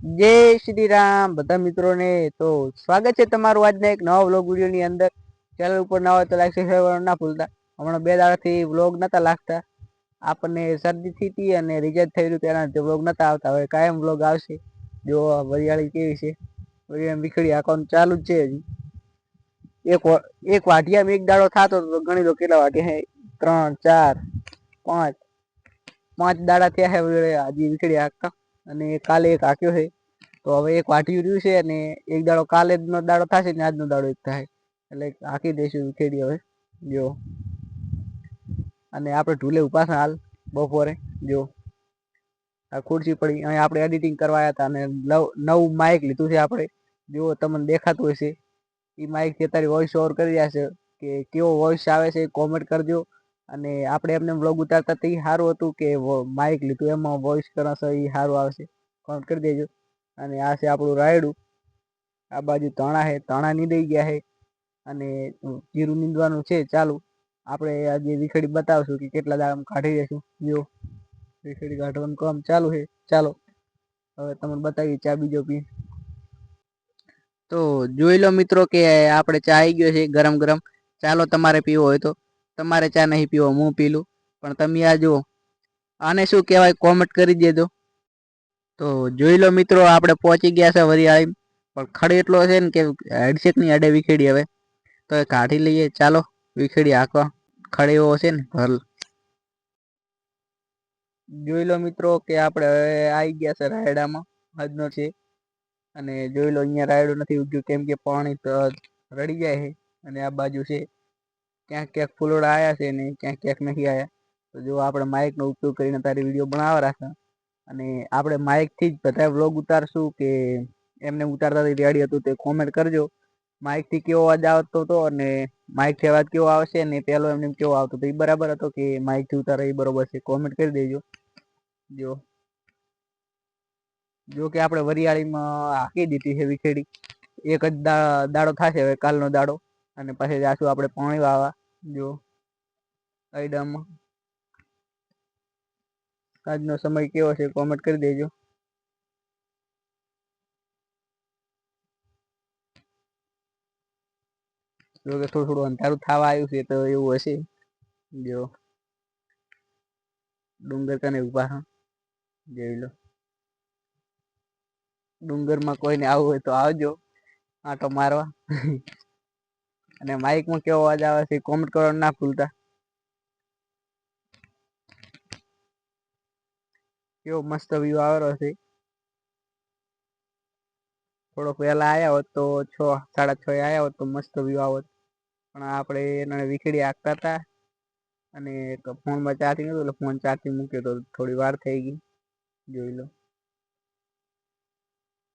જય શ્રી રામ બધા મિત્રોને તો સ્વાગત છે તમારું આજના એક નવા વ્લોગ વિડીયોની અંદર. ચેનલ ઉપર નવા હોય તો લાઈક સબસ્ક્રાઈબ ના ભૂલતા. હમણાં બે દાડાથી વ્લોગ નતા લાગતા. આપણને શરદી થઈ હતી અને થઈ રહ્યું તેના વ્લોગ નતા આવતા. હવે કાયમ વ્લોગ આવશે. જો વરિયાળી કેવી છે. વરિયાળી વીખડી આખવાનું ચાલુ જ છે હજી. એક એક વાટિયામાં એક દાડો થતો તો ગણી લો કેટલા વાઢિયા ત્રણ, ચાર, પાંચ. પાંચ દાડા થયા વરિયાળી. હજી વીખડી આખતા અને કાલે એક હાક્યો છે. તો હવે એક વાટ્યું રહ્યું છે અને એક દાડો કાલે નો દાડો થશે ને આજનો દાડો એક થાય. એટલે હાકી દઈશું ખેડી હવે. જો. અને આપણે ઢૂલે ઊભા હાલ બપોરે. જો. આ ખુરશી પડી, અહીં આપણે એડિટિંગ કરવા આવ્યા હતા અને નવ- માઇક લીધું છે આપણે. જો, તમને દેખાતું હશે. એ માઇક અત્યારે વોઇસ ઓવર કરી રહ્યા છે, કે કેવો વોઇસ આવે છે કોમેન્ટ કરજો. અને આપણે એમને બ્લોગ ઉતારતા તે સારું હતું કે માઇક લીધું, એમાં વોઇસ કરાશે એ સારું આવશે. કોમેન્ટ કરી દેજો. અને આ છે આપણું રાયડું. આ બાજુ તણા છે. તણા નીંદાઈ ગયા છે. અને જીરું નીંદવાનું છે ચાલુ. આપણે આજે વિખેડી બતાવશું કે કેટલા દાડામાં કાઢી દઈશું જો, વિખેડી કાઢવાનું કામ ચાલુ છે. ચાલો, હવે તમને બતાવી ચા બીજો પી. તો જોઈ લો મિત્રો કે આપણે ચા આવી ગયો છે ગરમ ગરમ. ચાલો તમારે પીવો હોય તો. તમારે ચા નહીં પીવો, હું પી લઉં. પણ તમે આ જુઓ, આને શું કહેવાય કોમેન્ટ કરી દેજો. તો જોઈ લો મિત્રો, આપણે પહોંચી ગયા છે વરિયાળી પણ ખડ એટલો છે ને કે હેડશેકની અડે વિખેડી હવે. તો એ કાઢી લઈએ, ચાલો, વિખેડી હાંકવા ખડ એવો છે ને ભર જોઈ લો મિત્રો કે આપણે હવે આવી ગયા છે રાયડામાં હજનો છે. અને જોઈ લો, અહીંયા રાયડો નથી ઉગ્યું, કેમ કે પાણી રડી જાય છે. અને આ બાજુ છે ક્યાંક ક્યાંક ફૂલોડા આવ્યા છે ને ક્યાંક ક્યાંક નથી આવ્યા તો જો આપણે માઇકનો ઉપયોગ કરીને તારી વીડિયો બનાવવા રાખા અને આપણે માઇકથી જ બધા વ્લોગ ઉતારશું કે એમને ઉતારતા રેડી હતું તે કોમેન્ટ કરજો. માઇકથી કેવો અવાજ આવતો હતો અને માઇકથી અવાજ કેવો આવશે ને પેલો એમને કેવો આવતો હતો એ બરાબર હતો કે માઇકથી ઉતારે એ બરોબર છે કોમેન્ટ કરી દેજો. જો. જો કે આપણે વરિયાળીમાં હાકી દીધી છે વીખેડી. એક જ દાડો થશે હવે કાલનો દાડો અને પછી જાશું આપણે પાણી વાવા જો આઈડામાં આજનો સમય કેવો છે કોમેન્ટ કરી દેજો. કે થોડું થોડું અંધારું થવા આવ્યું છે, તો એવું હશે. જો, ડુંગર કને ઊભા હા. જોઈ લો. ડુંગરમાં કોઈને આવવું હોય તો આવજો, આટો મારવા. અને માઇકમાં કેવો અવાજ આવે છે કોમેન્ટ કરવાનું ના ભૂલતા. કેવો મસ્ત વ્યૂ આવેલો છે. થોડોક વહેલા આવ્યા હોત તો છ, સાડા છ આવ્યા હોત તો મસ્ત વ્યૂ આવત પણ આપણે એને વિખેડી હાંકતા હતા અને ફોનમાં ચાર્જિંગ હતું એટલે ફોન ચાર્જિંગ મૂક્યો તો થોડી વાર થઈ ગઈ. જોઈ લો.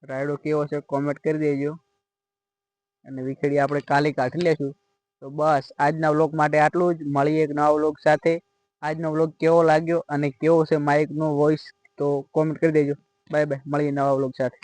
રાયડો કેવો છે કોમેન્ટ કરી દેજો. અને વીખેડી આપણે કાલે કાઢી લેશું. તો બસ, આજના વ્લોગ માટે આટલું જ. મળીએ એક નવા વ્લોગ સાથે. આજનો વ્લોગ કેવો લાગ્યો અને કેવો છે માઇકનો વોઇસ તો કોમેન્ટ કરી દેજો. બાય બાય મળીએ નવા વ્લોગ સાથે.